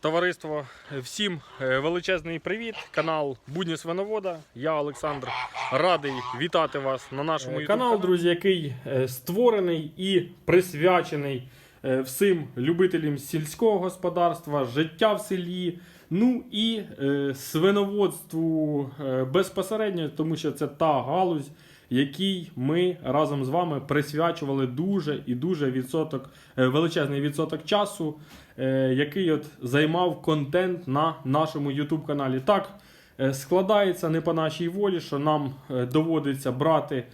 Товариство, всім е, величезний привіт. Канал Будні Свиновода. Я Олександр радий вітати вас на нашому Е, Канал, друзі, який е, створений і присвячений е, всім любителям сільського господарства, життя в селі, ну і е, свиноводству е, безпосередньо, тому що це та галузь, якій ми разом з вами присвячували дуже і дуже відсоток, е, величезний відсоток часу, е, який от займав контент на нашому YouTube каналі. Так, е, складається не по нашій волі, що нам доводиться брати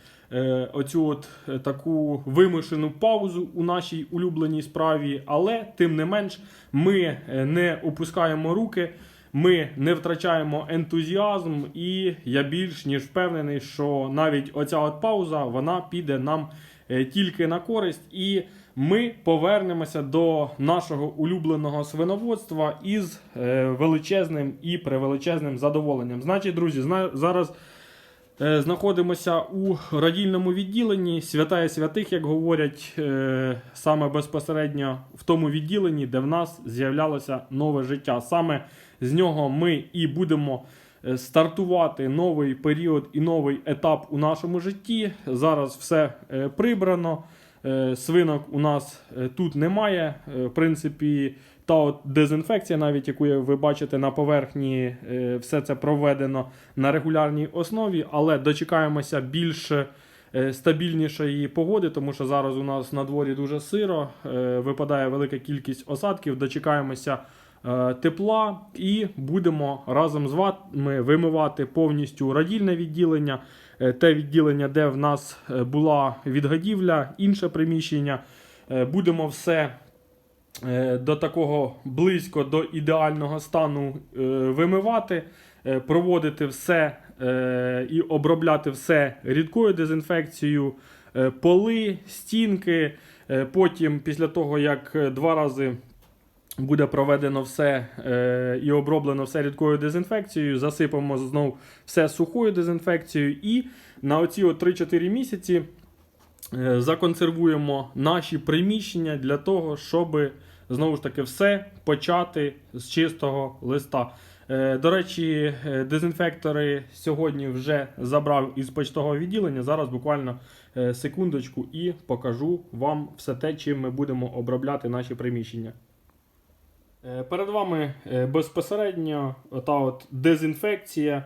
оцю от таку вимушену паузу у нашій улюбленій справі, але тим не менш ми не опускаємо руки. Ми не втрачаємо ентузіазм, і я більш ніж впевнений, що навіть оця от пауза вона піде нам е, тільки на користь, і ми повернемося до нашого улюбленого свиноводства із е, величезним і превеличезним задоволенням. Значить, друзі, зараз знаходимося у радільному відділенні святая святих, як говорять, е, саме безпосередньо в тому відділенні, де в нас з'являлося нове життя. Саме з нього ми і будемо е, стартувати новий період і новий етап у нашому житті. Зараз все е, прибрано. Е, Свинок у нас е, тут немає. Е, В принципі, та от дезінфекція, навіть яку ви бачите на поверхні, е, все це проведено на регулярній основі, але дочекаємося більш е, стабільнішої погоди, тому що зараз у нас на дворі дуже сиро, е, випадає велика кількість осадків. Дочекаємося тепла і будемо разом з вами вимивати повністю радільне відділення, те відділення, де в нас була відгадівля, інше приміщення. Будемо все до такого близько до ідеального стану е, вимивати, е, проводити все е, і обробляти все рідкою дезінфекцією, е, поли, стінки. Е, Потім, після того, як е, два рази буде проведено все е, і оброблено все рідкою дезінфекцією, засипаємо знову все сухою дезінфекцією, і на оці от 3-4 місяці е, законсервуємо наші приміщення для того, щоб знову ж таки все почати з чистого листа. Е, До речі, е, дезінфектори сьогодні вже забрав із почтового відділення. Зараз буквально е, секундочку і покажу вам все те, чим ми будемо обробляти наші приміщення. Перед вами безпосередньо та от дезінфекція,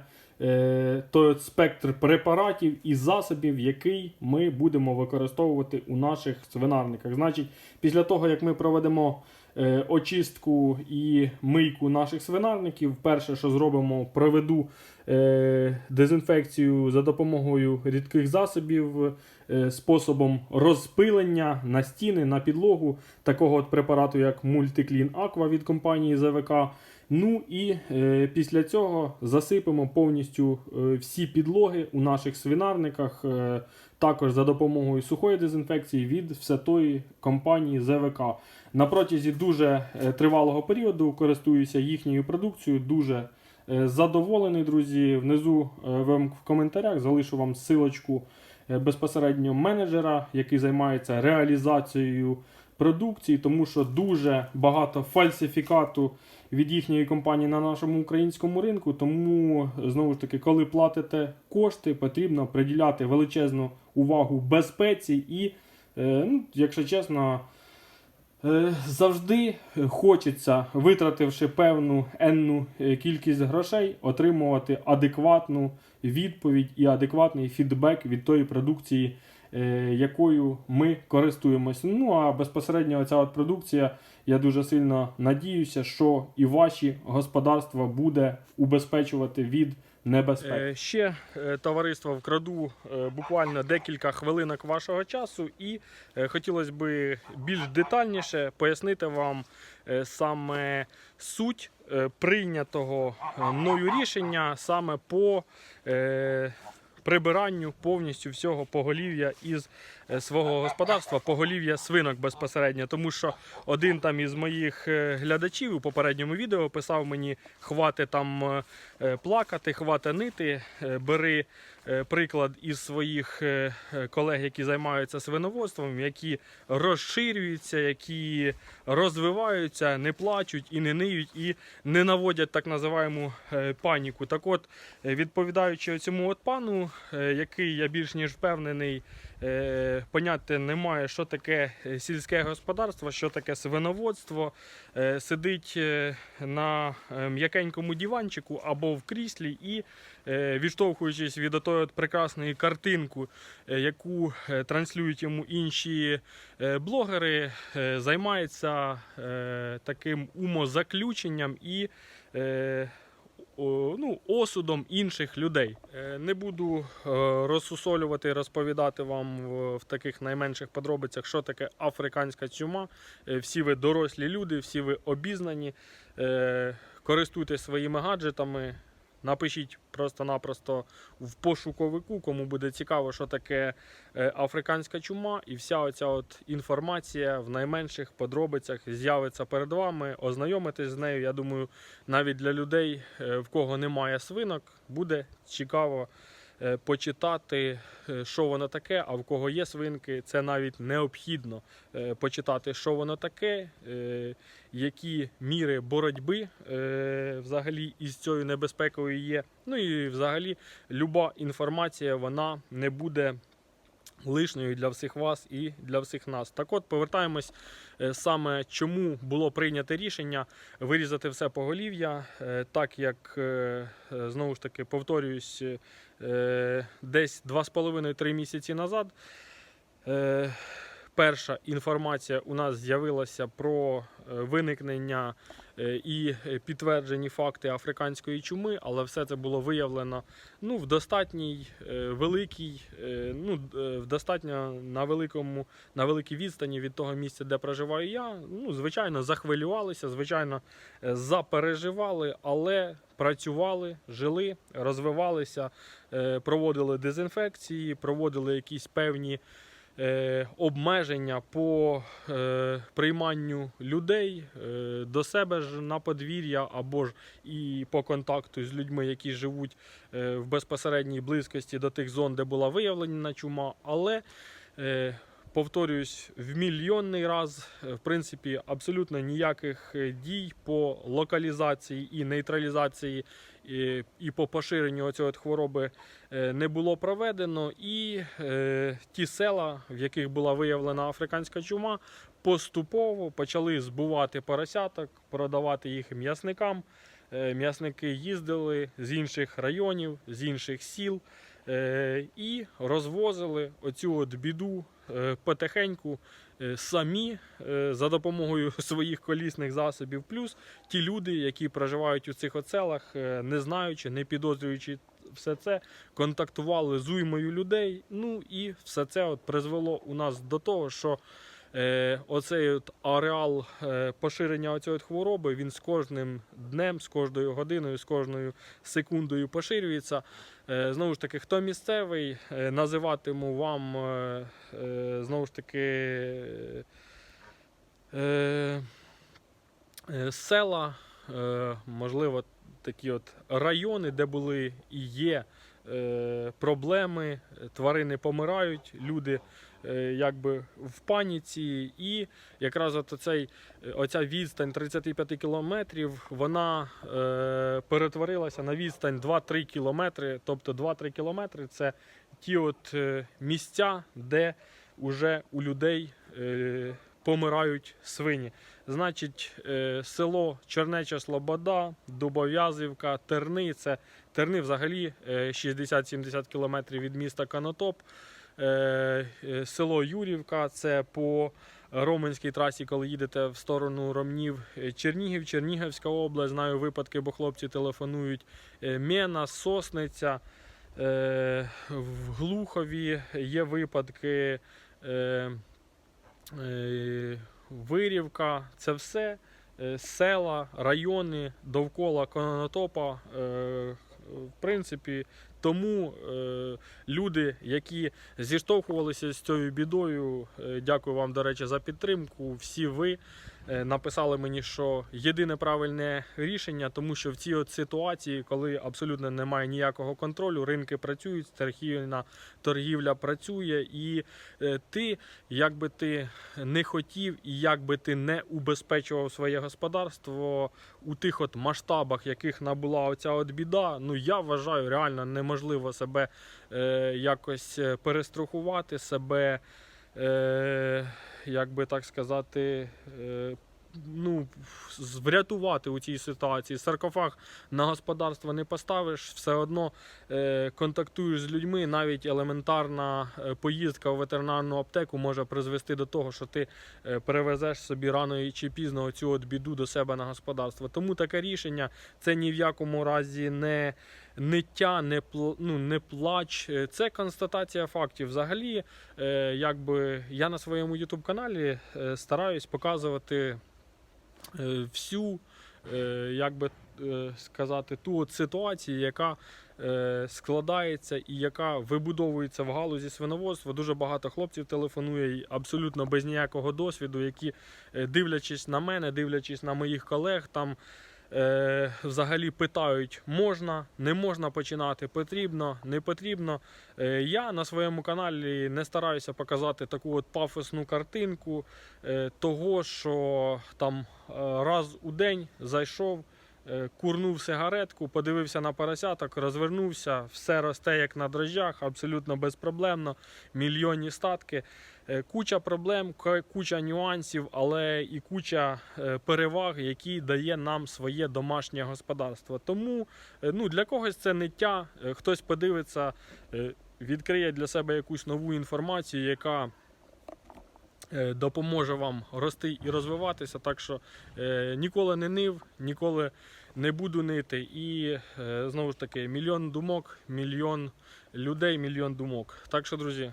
той от спектр препаратів і засобів, який ми будемо використовувати у наших свинарниках. Значить, після того, як ми проведемо е, очистку і мийку наших свинарників, перше, що зробимо, проведу е, дезінфекцію за допомогою рідких засобів, е, способом розпилення на стіни, на підлогу такого от препарату, як Multiclean Aqua від компанії ЗВК. Ну і е, після цього засипемо повністю е, всі підлоги у наших свинарниках, е, також за допомогою сухої дезінфекції від всетої компанії ЗВК. На протязі дуже е, тривалого періоду користуюся їхньою продукцією. Дуже е, задоволений, друзі. Внизу е, в коментарях залишу вам силочку е, безпосередньо менеджера, який займається реалізацією продукції, тому що дуже багато фальсифікату від їхньої компанії на нашому українському ринку. Тому знову ж таки, коли платите кошти, потрібно приділяти величезну увагу безпеці і, е, ну, якщо чесно. Е, Завжди хочеться, витративши певну енну е, кількість грошей, отримувати адекватну відповідь і адекватний фідбек від тої продукції, якою ми користуємося. Ну а безпосередньо ця от продукція, я дуже сильно надіюся, що і ваші господарства буде убезпечувати від небезпек. Е, Ще е, товариство вкраду е, буквально декілька хвилинок вашого часу, і е, хотілося б більш детальніше пояснити вам е, саме суть е, прийнятого е, мною рішення саме по е, прибиранню повністю всього поголів'я із е, свого господарства, поголів'я свинок безпосередньо. Тому що один там із моїх е, глядачів у попередньому відео писав мені: хвати там е, плакати, хвати нити, бери приклад із своїх е, е, колег, які займаються свиноводством, які розширюються, які розвиваються, не плачуть і не ниють, і не наводять так називаємо е, паніку. Так от, е, відповідаючи цьому от пану, е, який я більш ніж впевнений, е, поняття немає, що таке е, сільське господарство, що таке свиноводство, е, сидить е, на е, м'якенькому диванчику або в кріслі і, е, відштовхуючись від отої от прекрасної картинку, е, яку е, транслюють йому інші е, блогери, е, займається е, таким умозаключенням і е, ну, осудом інших людей. Е, Не буду е, розсусолювати, розповідати вам в, таких найменших подробицях, що таке африканська чума. Е, Всі ви дорослі люди, всі ви обізнані. Користуйтесь своїми гаджетами. Напишіть просто-напросто в пошуковику, кому буде цікаво, що таке е, африканська чума, і вся оця от інформація в найменших подробицях з'явиться перед вами. Ознайомитись з нею. Я думаю, навіть для людей, е, в кого немає свинок, буде цікаво почитати, е, що воно таке. А в кого є свинки, це навіть необхідно е, почитати, що воно таке, е, які міри боротьби е, взагалі із цією небезпекою є. Ну і взагалі люба інформація вона не буде. Лишньою для всіх вас і для всіх нас. Так от повертаємось е, саме чому було прийнято рішення вирізати все поголів'я, е, так як е, знову ж таки повторююсь, десь 2,5-3 місяці назад. Перша інформація у нас з'явилася про виникнення і підтверджені факти африканської чуми, але все це було виявлено ну, в достатній е, великій, е, ну, е, в достатньо на великому, на великій відстані від того місця, де проживаю я. Ну, звичайно, захвилювалися, звичайно, е, запереживали, але працювали, жили, розвивалися, е, проводили дезінфекції, проводили якісь певні. Е, Обмеження по е, прийманню людей е, до себе ж на подвір'я або ж і по контакту з людьми, які живуть в безпосередній близькості до тих зон, де була виявлена чума. Але повторююсь в мільйонний раз, в принципі, абсолютно ніяких дій по локалізації і нейтралізації і, по поширенню цієї хвороби е, не було проведено. І е, ті села, в яких була виявлена африканська чума, поступово почали збувати поросяток, продавати їх м'ясникам. Е, М'ясники їздили з інших районів, з інших сіл і розвозили оцю от біду потихеньку самі е, за допомогою своїх колісних засобів. Плюс ті люди, які проживають у цих оцелах, е, не знаючи, не підозрюючи все це, контактували з уймою людей. Ну і все це от призвело у нас до того, що е, оцей от ареал е, поширення цієї хвороби він з кожним днем, з кожною годиною, з кожною секундою поширюється. Е, знову ж таки, хто місцевий, е, називатиму вам е, е, знову ж таки. Е, е, села, е, можливо, такі от райони, де були і є е, проблеми, тварини помирають, люди е, якби в паніці, і якраз от оцей, е, оця відстань 35 кілометрів, вона е, перетворилася на відстань 2-3 кілометри. Тобто 2-3 кілометри це ті от е, місця, де вже у людей е, помирають свині. Значить, е, село Чернеча Слобода, Дубов'язівка, Терни. Це Терни взагалі е, 60-70 кілометрів від міста Канотоп. Е, е, Село Юрівка це по Роменській трасі, коли їдете в сторону Ромнів. Е, Чернігів, Чернігівська область. Знаю випадки, бо хлопці телефонують. Мена, Сосниця. В Глухові є випадки. Вирівка, це все села, райони довкола Конотопа. е, В принципі, тому е, люди, які зіштовхувалися з цією бідою, е, дякую вам, до речі, за підтримку. Всі ви написали мені, що єдине правильне рішення, тому що в цій от ситуації, коли абсолютно немає ніякого контролю, ринки працюють, стихійна торгівля працює, і е, ти, як би ти не хотів, і як би ти не убезпечував своє господарство у тих от масштабах, яких набула оця от біда, ну я вважаю, реально неможливо себе е, якось е, перестрахувати, себе, е, як би так сказати, е, ну, врятувати у цій ситуації. Саркофаг на господарство не поставиш, все одно е, контактуєш з людьми, навіть елементарна е, поїздка в ветеринарну аптеку може призвести до того, що ти перевезеш собі рано чи пізно оцю от біду до себе на господарство. Тому таке рішення це ні в якому разі не ниття, не ну, не плач. Е, Це констатація фактів. Взагалі, е, якби я на своєму youtube каналі е, стараюсь показувати всю, як би сказати, ту от ситуацію, яка складається і яка вибудовується в галузі свиноводства. Дуже багато хлопців телефонує абсолютно без ніякого досвіду, які, дивлячись на мене, дивлячись на моїх колег, там е, взагалі питають, можна, не можна починати, потрібно, не потрібно. Е, я на своєму каналі не стараюся показати таку от пафосну картинку е, того, що там раз у день зайшов. Е, Курнув сигаретку, подивився на поросяток, розвернувся, все росте як на дрожжах, абсолютно безпроблемно, мільйонні статки. Е, Куча проблем, куча нюансів, але і куча е, переваг, які дає нам своє домашнє господарство. Тому ну, для когось це ниття, хтось подивиться, відкриє для себе якусь нову інформацію, яка допоможе вам рости і розвиватися. Так що е, ніколи не нив, ніколи не буду нити. І е, знову ж таки, мільйон думок, мільйон людей, мільйон думок. Так що, друзі,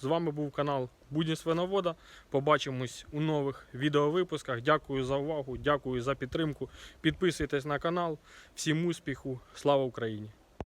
з вами був канал Будні Свиновода. Побачимось у нових відеовипусках. Дякую за увагу, дякую за підтримку. Підписуйтесь на канал. Всім успіху. Слава Україні!